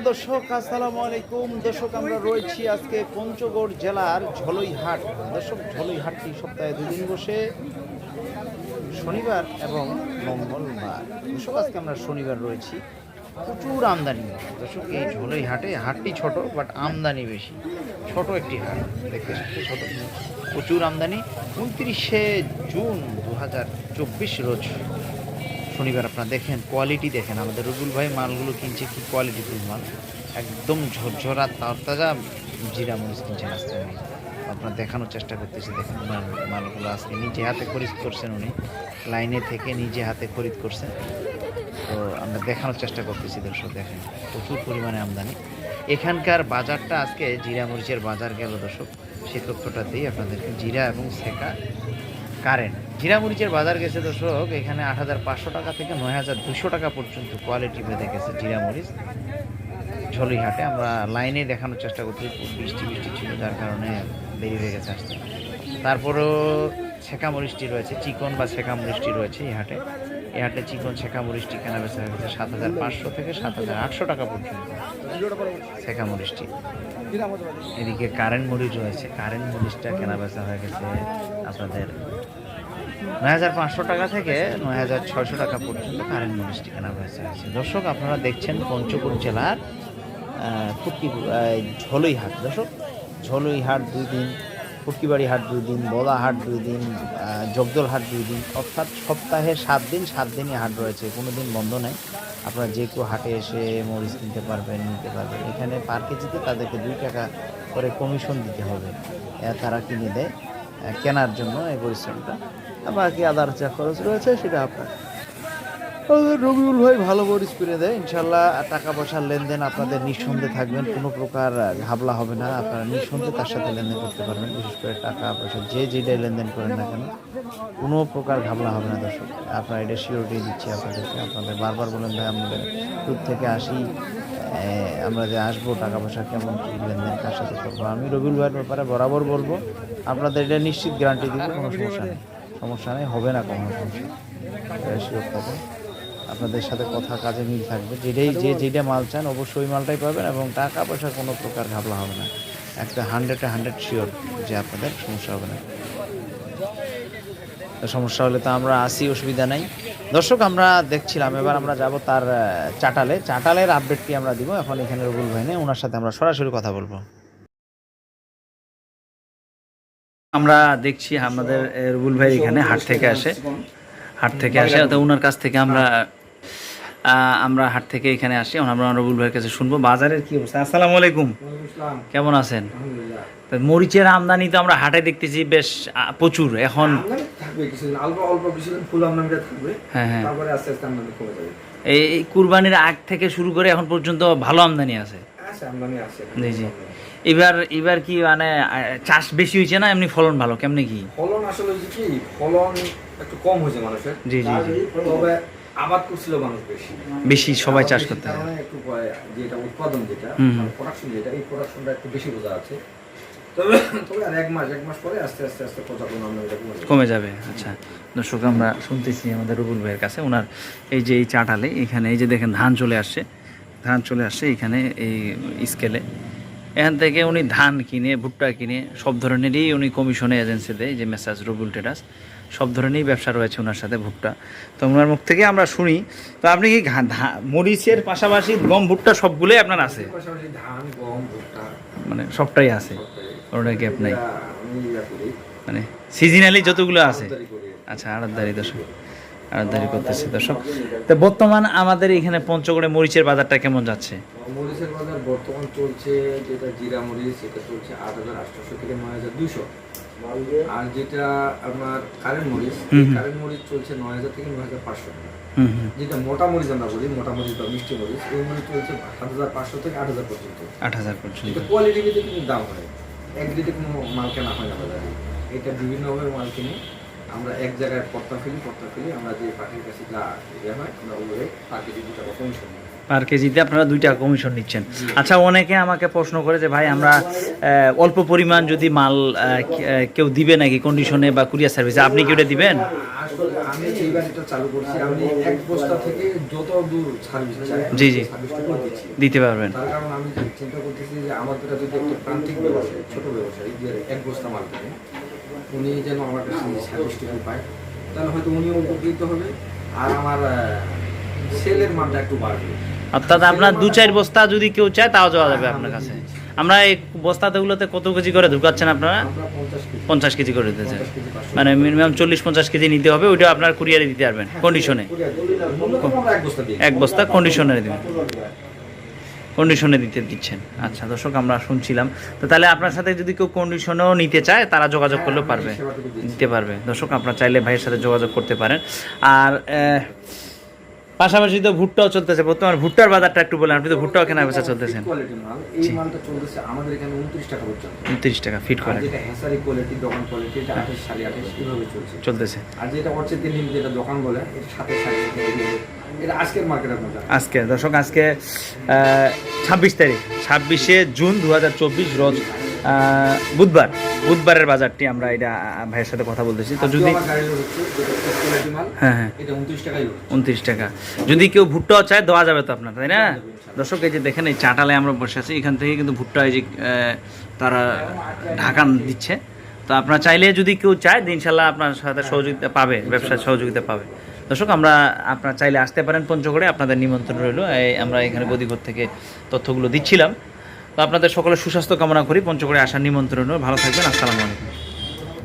সুপ্রিয় দর্শক, আসসালামু আলাইকুম। দর্শক, আমরা রয়েছি আজকে পঞ্চগড় জেলার ঝলইহাট। দর্শক, ঝলইহাটটি সপ্তাহে দুদিন বসে শনিবার এবং মঙ্গলবার। দর্শক, আজকে আমরা শনিবার রয়েছি। প্রচুর আমদানি। দর্শক, এই ঝোলই হাটে হাটটি ছোট, বাট আমদানি বেশি। ছোট একটি হাট, দেখতে ছোট। প্রচুর আমদানি। উনত্রিশে জুন দু হাজার চব্বিশ রোজ। শনিবার আপনারা দেখেন কোয়ালিটি দেখেন। আমাদের রুবুল ভাই মালগুলো কিনছে, কি কোয়ালিটিফুল মাল। একদম ঝরঝরা তাজা জিরা মরিচ কিনছেন আজকে উনি। আপনার দেখানোর চেষ্টা করতেছি, দেখেন মালগুলো আজকে নিজে হাতে খরিদ করছেন উনি। লাইনে থেকে নিজে হাতে খরিদ করছেন। তো আমরা দেখানোর চেষ্টা করতেছি, দর্শক দেখেন, প্রচুর পরিমাণে আমদানি। এখানকার বাজারটা আজকে জিরা মরিচের বাজার গেল, দর্শক। সে তথ্যটা আপনাদেরকে জিরা এবং সেকা কারেন্ট জিরা মরিচের বাজার গেছে দর্শক, এখানে আট হাজার পাঁচশো টাকা থেকে নয় হাজার দুশো টাকা পর্যন্ত কোয়ালিটি বেঁধে গেছে জিরা মরিচ ঝলিহাটে আমরা লাইনে দেখানোর চেষ্টা করছি বৃষ্টি বৃষ্টি ছিল, যার কারণে দেরি হয়ে গেছে আসতে। তারপরেও ছেঁকা মরিচটি রয়েছে, চিকন বা ছেঁকা মরিচটি রয়েছে এই হাটে। এই হাটে চিকন ছেঁকা মরিচটি কেনা বেচা হয়ে গেছে সাত হাজার পাঁচশো থেকে সাত হাজার আটশো টাকা পর্যন্ত ছেঁকা মরিচটি এদিকে কারেন্ট মরিচ রয়েছে, কারেন্ট মরিচটা কেনা বেচা হয়ে গেছে আপনাদের নয় হাজার পাঁচশো টাকা থেকে নয় হাজার ছয়শো টাকা পর্যন্ত কারেন্ট মরিচটি কেনা বেচা হয়েছে। দর্শক, আপনারা দেখছেন পঞ্চগড় জেলার ফুটকি ঝলই হাট দর্শক ঝলই হাট দুই দিন, ফুটকিবাড়ি হাট দুই দিন, বলা হাট দুই দিন জগদল হাট দুই দিন, অর্থাৎ সপ্তাহে সাত দিন, সাত দিনই হাট রয়েছে কোনো দিন বন্ধ নেই। আপনারা যে কেউ হাটে এসে মরিচ কিনতে পারবেন, নিতে পারবেন। এখানে পার কেজিতে তাদেরকে দুই টাকা করে কমিশন দিতে হবে। তারা কিনে দেয়। কেনার জন্য এই পরিশ্রমটা। বাকি আদার যা খরচ রয়েছে সেটা আপনার। রবিউল ভাই ভালো মরিচ করে দেয় ইনশাল্লাহ টাকা পয়সার লেনদেন আপনাদের নিঃসন্দেহে থাকবেন, কোনো প্রকার ঘাবলা হবে না, আপনারা নিঃসন্দেহে তার সাথে লেনদেন করতে পারবেন, বিশেষ করে টাকা পয়সা যে যেটাই লেনদেন করেন না কেন, কোনো প্রকার ঘাবলা হবে না দর্শক। আপনারা এটা সিওরিটি দিচ্ছি আপনাদেরকে, আপনাদের বারবার বলেন ভাই আমাদের দূর থেকে আসি আমরা যে আসব টাকা পয়সা কেমন লেনদেন, কার সাথে করব? আমি রবিউল ভাইয়ের ব্যাপারে বরাবর বলব, আপনাদের এটা নিশ্চিত গ্যারান্টি দিব, কোনো সমস্যা নেই। সমস্যা নেই, হবে না কোনো সমস্যা। শিওর আপনাদের সাথে কথা, কাজে মিল থাকবে। যেটাই, যে যেটা মাল চান, অবশ্যই মালটাই পাবেন এবং টাকা পয়সা কোনো প্রকার ঘাবলা হবে না। একটা হান্ড্রেডে হান্ড্রেড শিওর যে আপনাদের সমস্যা হবে না। সমস্যা হলে তো আমরা আসি অসুবিধা নাই। দর্শক, আমরা দেখছিলাম, এবার আমরা যাব তার চাটালে। চাটালের আপডেটটি আমরা দিব? এখন এখানে রবুল ভাই নেই, ওনার সাথে আমরা সরাসরি কথা বলব। আমরা দেখছি আমাদের রবুল ভাই এখানে হাট থেকে আসে। হাট থেকে আসে তো ওনার কাছ থেকে আমরা আমরা হাট থেকে এখানে আসি। আমরা রবুল ভাইয়ের কাছে শুনব। বাজারের কি অবস্থা? আসসালামু আলাইকুম। কেমন আছেন? তো মরিচের আমদানি তো আমরা হাটে দেখতেছি বেশ প্রচুর। এখন হ্যাঁ হ্যাঁ। এই কুরবানির আগ থেকে শুরু করে এখন পর্যন্ত ভালো আমদানি আছে? জি জি। এবার এবার কি মানে চাষ বেশি হয়েছে না এমনি ফলন ভালো? কেমনি কি? ফলন আসলে কি ফলন একটু কম হয়েছে মানুষের। জি, জি। তবে আবাদ করছিল মানুষ বেশি। বেশি সবাই চাষ করতে হয়। একটু যেটা উৎপাদন যেটা। প্রোডাকশন যেটা এই প্রোডাকশনটা একটু বেশি বোঝা আছে তবে তবে আর এক মাস এক মাস পরে আস্তে আস্তে আস্তে পর্যাপ্ত কমে যাবে। কমে যাবে আচ্ছা। দর্শক আমরা শুনতেছি আমাদের রুবুল ভাইয়ের কাছে। ওনার এই যে এই চাটালে এখানে এই যে দেখেন ধান চলে আসছে ধান চলে আসছে এখানে এই স্কেলে এখান থেকে উনি ধান কিনে ভুট্টা কিনে সব ধরনেরই উনি কমিশনে এজেন্সি দেয় যে মেসাজ রুবুল ট্রেডার্স সব ধরনেরই ব্যবসা রয়েছে ওনার সাথে ভুট্টা। তো ওনার মুখ থেকে আমরা শুনি তো আপনি কি মরিচের পাশাপাশি গম ভুট্টা সবগুলোই আপনার আছে? মানে সবটাই আছে ওটা গ্যাপ নাই। মানে সিজনালি যতগুলো আছে। আচ্ছা আড়তদারি দর্শক। আড়তদারি করতেছে দর্শক। তো বর্তমান আমাদের এখানে পঞ্চগড়ে মরিচের বাজারটা কেমন যাচ্ছে? মরিচের বাজার বর্তমান চলছে যেটা জিরা মরিচ সেটা চলছে আট হাজার আটশোশো থেকে নয় হাজার দুইশো। আর যেটা আপনার কারেন্ট মরিচ। কারেন্ট মরিচ চলছে নয় হাজার থেকে নয় হাজার পাঁচশো যেটা মোটা মরিচ আমরা বলি মোটা মরিচ বা মিষ্টি মরিচ ওই মরিচ চলছে সাত হাজার পাঁচশো থেকে আট হাজার পর্যন্ত। আট হাজার পর্যন্ত। কোয়ালিটি কিন্তু দাম হয়। এক দিতে কোনো মাল কেনা হয় না বাজারে। এটা বিভিন্নভাবে মাল কিনে আমরা এক জায়গায় পত্তা ফেলি পত্তা ফেলি আমরা যে পাখির কাছে যা ইয়ে হয় আমরা ওগুলো পার কেজি দু টাকা কমিশন পার কেজিতে আপনারা দুইটা কমিশন নিচ্ছেন। আচ্ছা অনেকে আমাকে প্রশ্ন করে যে ভাই আমরা অল্প পরিমাণ যদি মাল কেউ দিবে নাকি কন্ডিশনে বা কুরিয়ার সার্ভিসে আপনি কি ওটা দিবেন? আমি এইবার এটা চালু করছি আমি এক বস্তা থেকে যত দূর সার্ভিস জি, জি। দিতে পারবেন। তার কারণ আমি চিন্তা করতেছি যে আমার যদি একটা প্রান্তিক ব্যবসায়ী ছোট ব্যবসায়ী এক বস্তা মাল উনি যেন আমার কাছে পায় তাহলে হয়তো উনিও উপকৃত হবে। আর আমার সেলের মানটা একটু বাড়বে। অর্থাৎ আপনার দু চার বস্তা যদি কেউ চায় তাও যাওয়া যাবে আপনার কাছে। আমরা এই বস্তাগুলোতে কত কেজি করে ঢুকাচ্ছেন আপনারা? পঞ্চাশ কেজি। করে পঞ্চাশ মানে মিনিমাম চল্লিশ পঞ্চাশ কেজি নিতে হবে ওইটা আপনার কুরিয়ারে দিতে পারবেন কন্ডিশনে এক বস্তা দিই এক বস্তা কন্ডিশনে দেবেন কন্ডিশনে দিতে দিচ্ছেন। আচ্ছা দর্শক আমরা শুনছিলাম। তো তাহলে আপনার সাথে যদি কেউ কন্ডিশনও নিতে চায় তারা যোগাযোগ করলেও পারবে। নিতে পারবে। দর্শক আপনারা চাইলে ভাইয়ের সাথে যোগাযোগ করতে পারেন। আর পাশাপাশি তো ভুট্টাও চলতেছে। বর্তমান ভুট্টার বাজারটা একটু বলেন। আপনি তো ভুট্টাও কেনা বেচা চলতেছেন। এই মালটা চলতেছে আমাদের এখানে উনত্রিশ টাকা পর্যন্ত। উনত্রিশ টাকা ফিট করে। যেটা হ্যাসারি কোয়ালিটি দোকান কোয়ালিটি এটা আঠাশ সাড়ে আঠাশ চলছে। চলতেছে। আর যেটা হচ্ছে তিন যেটা দোকান বলে এটা সাথে সাড়ে আজকে দর্শক আজকে ছাব্বিশ তারিখ ছাব্বিশে জুন দু হাজার চব্বিশ রোজ বুধবার বুধবারের বাজারটি আমরা এটা ভাইয়ের সাথে কথা বলতেছি। তো যদি হ্যাঁ হ্যাঁ। উনত্রিশ টাকা। যদি কেউ ভুট্টাও চায় দেওয়া যাবে তো আপনার তাই না? দর্শক এই যে দেখেন এই চাটালে আমরা বসে আছি এখান থেকে কিন্তু ভুট্টা এই যে তারা ঢাকান দিচ্ছে। তো আপনার চাইলে যদি কেউ চায় ইনশাল্লাহ আপনার সাথে সহযোগিতা পাবে ব্যবসার সহযোগিতা পাবে। দর্শক, আমরা আপনার চাইলে আসতে পারেন পঞ্চগড়ে, আপনাদের নিমন্ত্রণ রইল। আমরা এখানে গদিঘর থেকে তথ্যগুলো দিচ্ছিলাম। তো আপনাদের সকলে সুস্বাস্থ্য কামনা করি। পঞ্চগড়ে আসার নিমন্ত্রণ। ভালো থাকবেন। আসসালামু আলাইকুম।